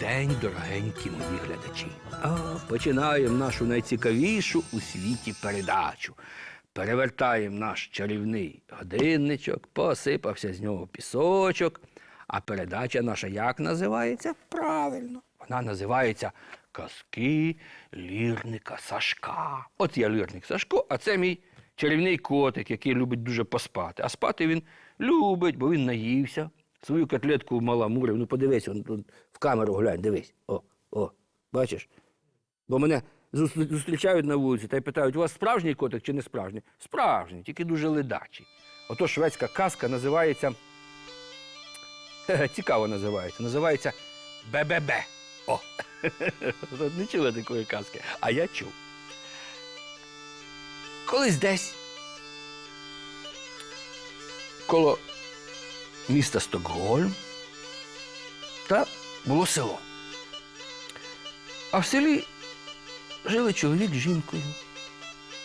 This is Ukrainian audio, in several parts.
День, дорогенькі мої глядачі. А, починаємо нашу найцікавішу у світі передачу. Перевертаємо наш чарівний годинничок, посипався з нього пісочок. А передача наша як називається? Правильно. Вона називається Казки лірника Сашка. От я лірник Сашко, а це мій чарівний котик, який любить дуже поспати. А спати він любить, бо він наївся. Свою котлетку маламурив. Ну подивись, он, тут в камеру глянь, дивись. О, о, бачиш? Бо мене зустрічають на вулиці та й питають, у вас справжній котик чи не справжній? Справжній, тільки дуже ледачий. Ото шведська казка називається. Цікаво називається. Називається БББ. О! Не чули такої казки, а я чув. Колись десь коло міста Стокгольм та було село. А в селі жили чоловік з жінкою.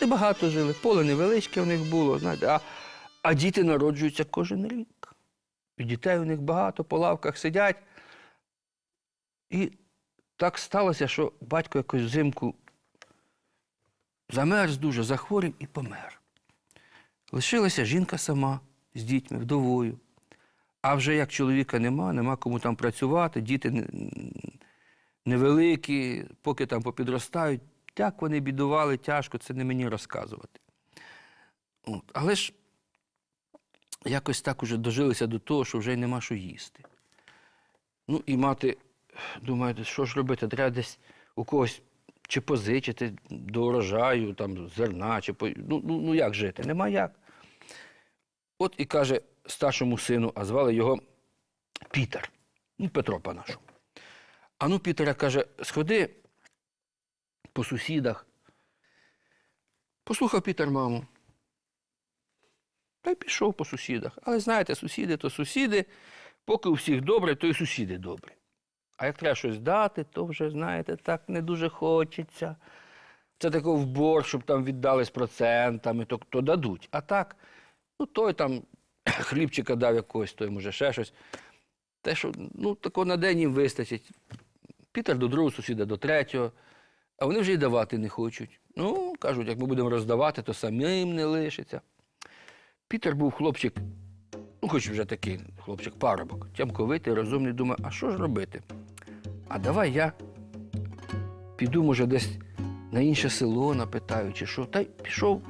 Небагато жили, поле невеличке в них було, знаєте, а, а діти народжуються кожен рік. І дітей у них багато, по лавках сидять. І так сталося, що батько якось взимку замерз дуже, захворів і помер. Лишилася жінка сама з дітьми, вдовою. А вже як чоловіка нема, нема кому там працювати, діти невеликі, поки там попідростають. Так вони бідували тяжко, це не мені розказувати. От. Але ж якось так уже дожилися до того, що вже й нема що їсти. Ну і мати думає, що ж робити? Треба десь у когось чи позичити до урожаю, там, зерна, чи ну, ну, ну як жити? Нема як. От і каже старшому сину, а звали його Пітер, ну, Петро по-нашому. А ну, Пітера каже, сходи по сусідах. Послухав Пітер маму. Та й пішов по сусідах. Але знаєте, сусіди то сусіди, поки у всіх добре, то і сусіди добрі. А як треба щось дати, то вже, знаєте, так не дуже хочеться. Це такий в борг, щоб там віддали з процентами, то, то дадуть. А так, ну той там хлібчика дав якогось, той може ще щось. Те, що ну, тако на день їм вистачить. Пітер до другого сусіда, до третього, а вони вже й давати не хочуть. Ну, кажуть, як ми будемо роздавати, то самим не лишиться. Пітер був хлопчик, ну, хоч вже такий хлопчик, парубок, тямковитий, розумний, думає, а що ж робити? А давай я піду, може, десь на інше село напитаю, чи що. Та й пішов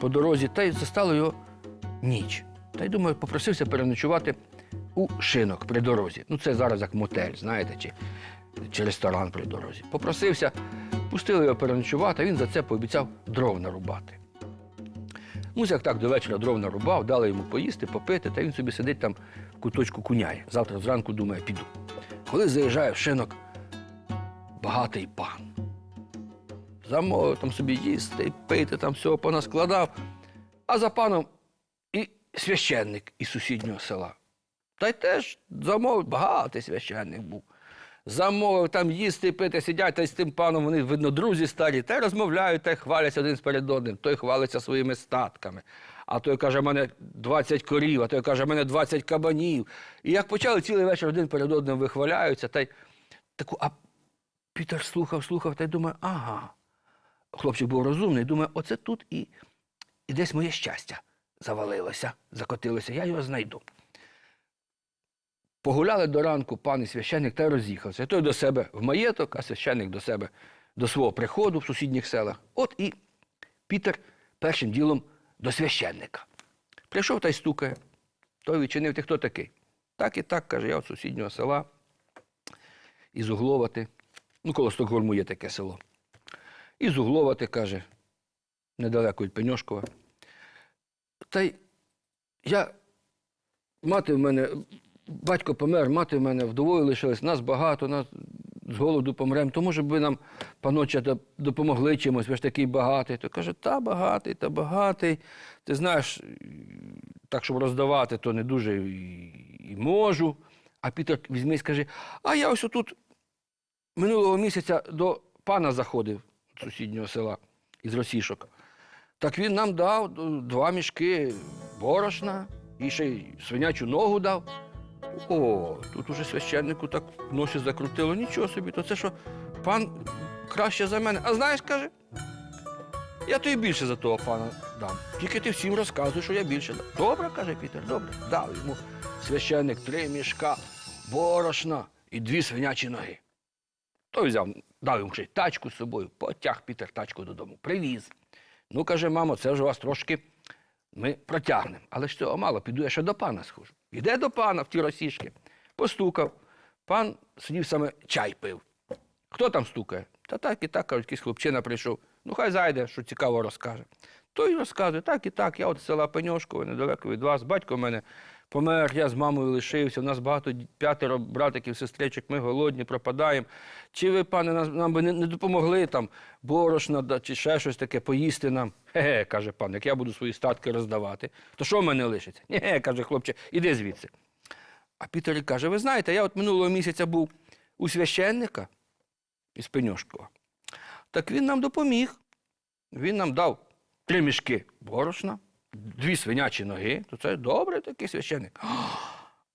по дорозі, та й застало його ніч. Та й думаю, попросився переночувати у шинок при дорозі. Ну, це зараз як мотель, знаєте, чи, чи ресторан при дорозі. Попросився, пустили його переночувати, а він за це пообіцяв дров нарубати. Ну, як так до вечора дров нарубав, дали йому поїсти, попити, та він собі сидить там в куточку куняє. Завтра зранку думає, піду. Коли заїжджає в шинок багатий пан. Замовив там собі їсти, пити, там всього понаскладав. А за паном священник із сусіднього села. Та й теж замовив, багатий священник був. Замовив там їсти, пити, сидять, та й з тим паном вони, видно, друзі старі, та й розмовляють, та й хваляться один перед одним. Той хвалиться своїми статками. А той каже, в мене 20 корів, а той каже, в мене 20 кабанів. І як почали цілий вечір один перед одним вихваляються, та й таку, а Пітер слухав, слухав, та й думає, ага. Хлопчик був розумний, думає, оце тут і, і десь моє щастя завалилося, закотилося, я його знайду. Погуляли до ранку пан і священник та роз'їхався. Той до себе в маєток, а священник до себе до свого приходу в сусідніх селах. От і Пітер першим ділом до священника. Прийшов та й стукає. Той відчинив, ти хто такий? Так і так, каже, я з сусіднього села із Угловати. Ну, коло Стокгольму є таке село. Із Угловати, каже, недалеко від Пеньошкова. Та й я, мати в мене, батько помер, мати в мене вдовою лишилась, нас багато, нас з голоду помремо, то може б ви нам, паноче, доп- допомогли чимось, ви ж такий багатий. То каже, та багатий, та багатий. Ти знаєш, так, щоб роздавати, то не дуже і можу. А Пітер візьми і скаже, а я ось отут минулого місяця до пана заходив з сусіднього села із Росішок. Так він нам дав два мішки борошна і ще й свинячу ногу дав. О, тут уже священнику так в носі закрутило. Нічого собі, то це що пан краще за мене. А знаєш, каже, я тобі більше за того пана дам. Тільки ти всім розказуй, що я більше дам. Добре, каже Пітер, добре. Дав йому священник три мішка борошна і дві свинячі ноги. Той взяв, дав йому ще й тачку з собою, потяг Пітер тачку додому, привіз. Ну, каже, мамо, це вже вас трошки ми протягнемо. Але ж цього мало, піду я ще до пана схожу. Іде до пана в ті росішки, постукав. Пан сидів саме чай пив. Хто там стукає? Та так і так, кажуть, якийсь хлопчина прийшов. Ну, хай зайде, що цікаво розкаже. Той розказує, так і так, я от села Пеньошкове, недалеко від вас. Батько в мене помер, я з мамою лишився. У нас багато п'ятеро братиків, сестричок, ми голодні, пропадаємо. Чи ви, пане, нам би не, допомогли там борошна чи ще щось таке поїсти нам? Ге-ге, каже пан, як я буду свої статки роздавати, то що в мене лишиться? Ні, каже хлопче, іди звідси. А Пітер каже: ви знаєте, я от минулого місяця був у священника із Пеньошкова. Так він нам допоміг. Він нам дав три мішки борошна, дві свинячі ноги. То це добре такий священник.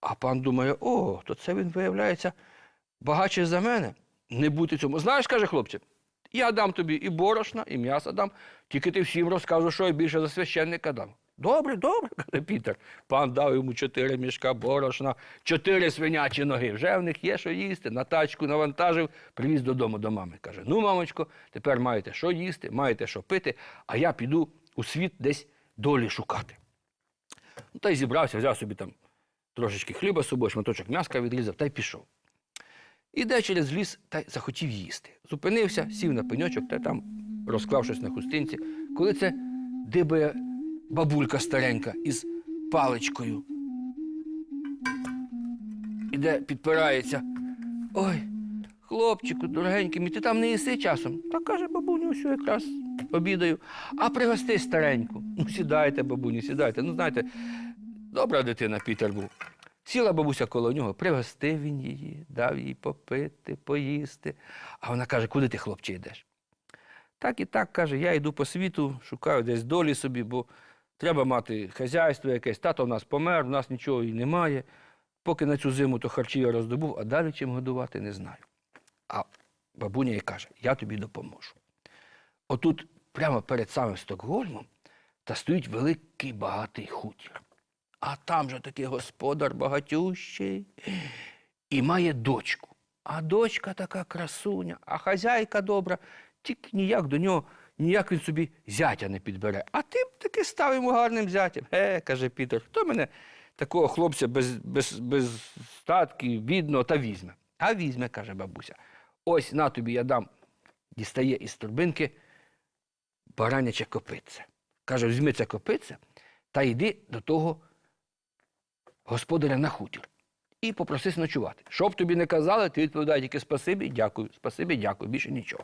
А пан думає: о, то це він виявляється багатший за мене. Не бути цьому. Знаєш, каже хлопче, я дам тобі і борошна, і м'ясо дам, тільки ти всім розкажу, що я більше за священника дам. Добре, добре, каже Пітер. Пан дав йому чотири мішка борошна, чотири свинячі ноги. Вже в них є що їсти. На тачку навантажив, привіз додому до мами. Каже: ну, мамочко, тепер маєте що їсти, маєте що пити, а я піду у світ десь долі шукати. Ну, та й зібрався, взяв собі там трошечки хліба з собою, шматочок м'яска відрізав та й пішов. Іде через ліс та й захотів їсти. Зупинився, сів на пеньочок та там розклав щось на хустинці. Коли це дибає бабулька старенька із паличкою. Іде, підпирається. Ой, хлопчику, дорогенький, мій, ти там не їси часом. Та каже бабуню, що якраз обідаю. А пригости стареньку. Ну, сідайте, бабуню, сідайте. Ну, знаєте, добра дитина Пітер був. Сіла бабуся коло нього, пригостив він її, дав їй попити, поїсти. А вона каже, куди ти, хлопче, йдеш? Так і так каже, я йду по світу, шукаю десь долі собі, бо треба мати хазяйство якесь. Тато в нас помер, в нас нічого і немає. Поки на цю зиму то харчі я роздобув, а далі чим годувати не знаю. А бабуня їй каже, я тобі допоможу. Отут, прямо перед самим Стокгольмом, та стоїть великий багатий хутір. А там же такий господар багатющий і має дочку. А дочка така красуня, а хазяйка добра, тільки ніяк до нього, ніяк він собі зятя не підбере. А ти таки став йому гарним зятям. Е, каже Пітер, хто мене такого хлопця без, без, без статків, бідного, та візьме. А візьме, каже бабуся. Ось на тобі я дам. Дістає із торбинки бараняче копитце. Каже, візьми це копитце та йди до того господаря на хутір і попросись ночувати. Що б тобі не казали, ти відповідай тільки спасибі, дякую, спасибі, дякую, більше нічого.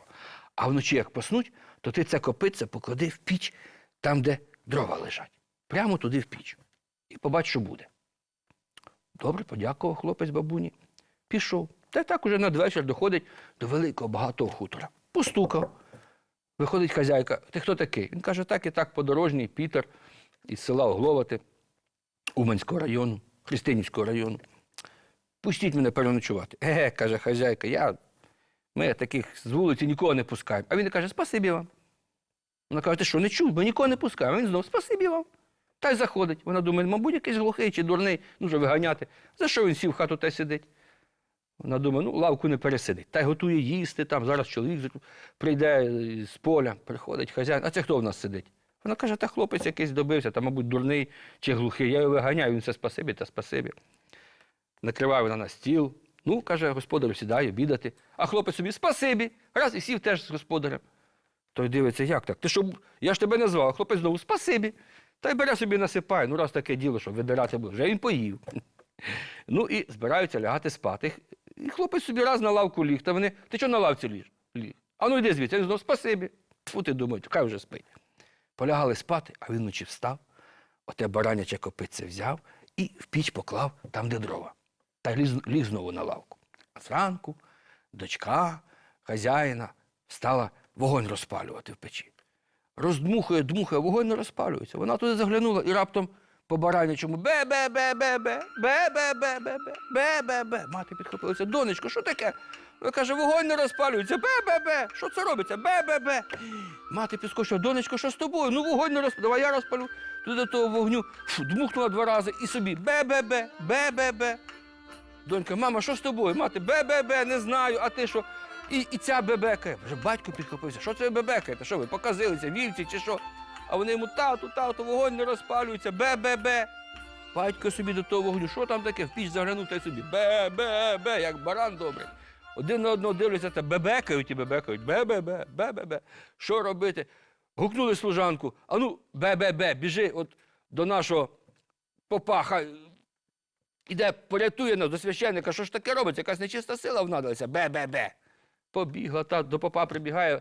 А вночі, як поснуть, то ти це копитце поклади в піч, там, де дрова лежать. Прямо туди в піч. І побач, що буде. Добре, подякував хлопець бабуні. Пішов. Та й так уже надвечір доходить до великого багатого хутора. Постукав. Виходить хазяйка. Ти хто такий? Він каже, так і так, подорожній Пітер із села Огловати, Уманського району, Христинівського району. Пустіть мене переночувати. Еге, каже хазяйка, я, ми таких з вулиці нікого не пускаємо. А він каже, спасибі вам. Вона каже, ти що, не чув, ми нікого не пускаємо. А він знову, спасибі вам. Та й заходить. Вона думає, мабуть, якийсь глухий чи дурний, ну вже виганяти. За що він сів в хату та й сидить? Вона думає, ну лавку не пересидить. Та й готує їсти, там зараз чоловік прийде з поля, приходить хазяїн. А це хто в нас сидить? Вона каже, та хлопець якийсь добився, та, мабуть, дурний чи глухий. Я його виганяю, він все спасибі та спасибі. Накриває вона на стіл. Ну, каже, господарю, сідай, обідати. А хлопець собі спасибі. Раз і сів теж з господарем. Той дивиться, як так? Ти що, я ж тебе не звав, а хлопець знову спасибі. Та й бере собі насипає. Ну, раз таке діло, що видирати буде. Вже він поїв. Ну і збираються лягати спати. І хлопець собі раз на лавку ліг, та вони, ти чого на лавці ліж? ліг? А ну йди звідси, він знову спасибі. Фу, ти думають, хай вже спить. Полягали спати, а він вночі встав, оте бараняче копитце взяв і в піч поклав там, де дрова. Та ліг, ліг знову на лавку. А зранку дочка хазяїна стала вогонь розпалювати в печі. Роздмухує, дмухує, вогонь не розпалюється. Вона туди заглянула і раптом по баранячому бе-бе-бе-бе-бе, бе-бе-бе-бе-бе, бе-бе-бе. Мати підхопилася. Донечко, що таке? Вона каже, вогонь не розпалюється, бе-бе-бе. Що це робиться? Бе-бе-бе. Мати підскочила, донечко, що з тобою? Ну вогонь не розпалюється, давай я розпалю. Туди до того вогню фу, дмухнула два рази і собі бе-бе-бе, бе-бе-бе. Донька, мама, що з тобою? Мати, бе-бе-бе, не знаю, а ти що? І, і ця бебекає. Вже батько підхопився. Що це ви бебекаєте? Що ви показилися, вівці чи що? А вони йому тату, тату, вогонь не розпалюється, бе-бе-бе. Батько собі до того вогню, що там таке? В піч заглянув та й собі бе-бе-бе, як баран добрий. Один на одного дивляться та бебекають і бебекають. Бе-бе-бе, бе-бе-бе. Що робити? Гукнули служанку. А ну, бе-бе-бе, біжи от до нашого попаха. іде, порятує нас до священника, що ж таке робиться? Якась нечиста сила внадилася. Бе-бе-бе. Побігла та до попа прибігає.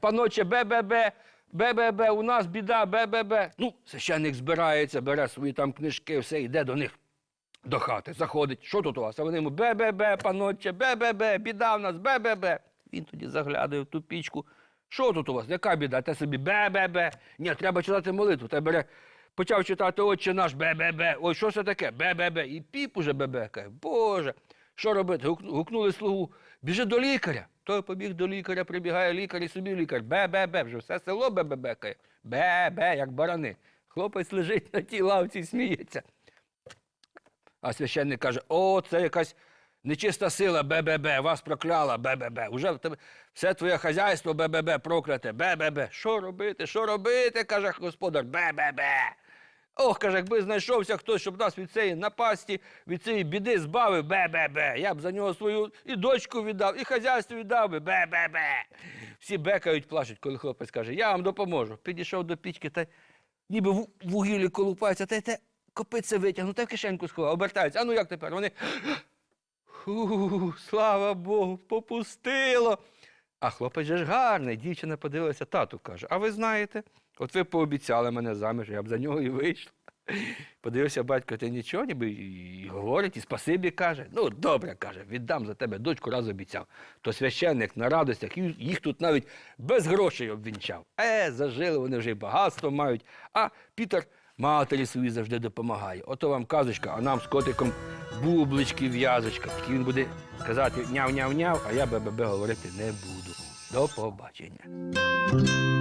Паноче, бе-бе-бе, бе-бе-бе, у нас біда, бе-бе-бе. Ну, священник збирається, бере свої там книжки, все, йде до них до хати, заходить. Що тут у вас? А вони йому бе-бе-бе, паноче, бе-бе-бе, біда в нас, бе-бе-бе. Він тоді заглядає в ту пічку. Що тут у вас? Яка біда? Те собі бе-бе-бе. Ні, треба читати молитву. Та бере, почав читати отче наш бе-бе-бе. Ой, що це таке? Бе-бе-бе. І піп уже бебекає. Боже, що робити? Гукнули слугу. Біжи до лікаря. Той побіг до лікаря, прибігає лікар і собі лікар. Бе-бе-бе. Вже все село бе-бе-бекає. Бе-бе, як барани. Хлопець лежить на тій лавці і сміється. А священник каже: о, це якась нечиста сила, бе-бе-бе, вас прокляла, бе-бе-бе. Уже тебе все твоє хазяйство, бе-бе-бе, прокляте, бе-бе-бе. Що робити? Що робити? каже господар, бе-бе-бе. Ох, каже, якби знайшовся хтось, щоб нас від цієї напасті, від цієї біди збавив, бе-бе-бе. Я б за нього свою і дочку віддав, і хазяйство віддав би, бе-бе-бе. Всі бекають, плачуть, коли хлопець каже, я вам допоможу. Підійшов до пічки та ніби в вугіллі колупається, та й те копиться витягнув, та в кишеньку сховав, обертається. А ну як тепер? Вони. Фу, слава Богу, попустило. А хлопець же ж гарний, дівчина подивилася, тату каже, а ви знаєте, от ви пообіцяли мене заміж, я б за нього і вийшла. Подивився батько, ти нічого, ніби і говорить, і спасибі каже. Ну, добре, каже, віддам за тебе дочку, раз обіцяв. То священник на радостях, їх тут навіть без грошей обвінчав. Е, зажили, вони вже й багатство мають. А Пітер матері своїй завжди допомагає. Ото вам казочка, а нам з котиком бублички, в'язочка. Тільки він буде казати няв-няв-няв, а я бе-бе-бе говорити не буду. До побачення.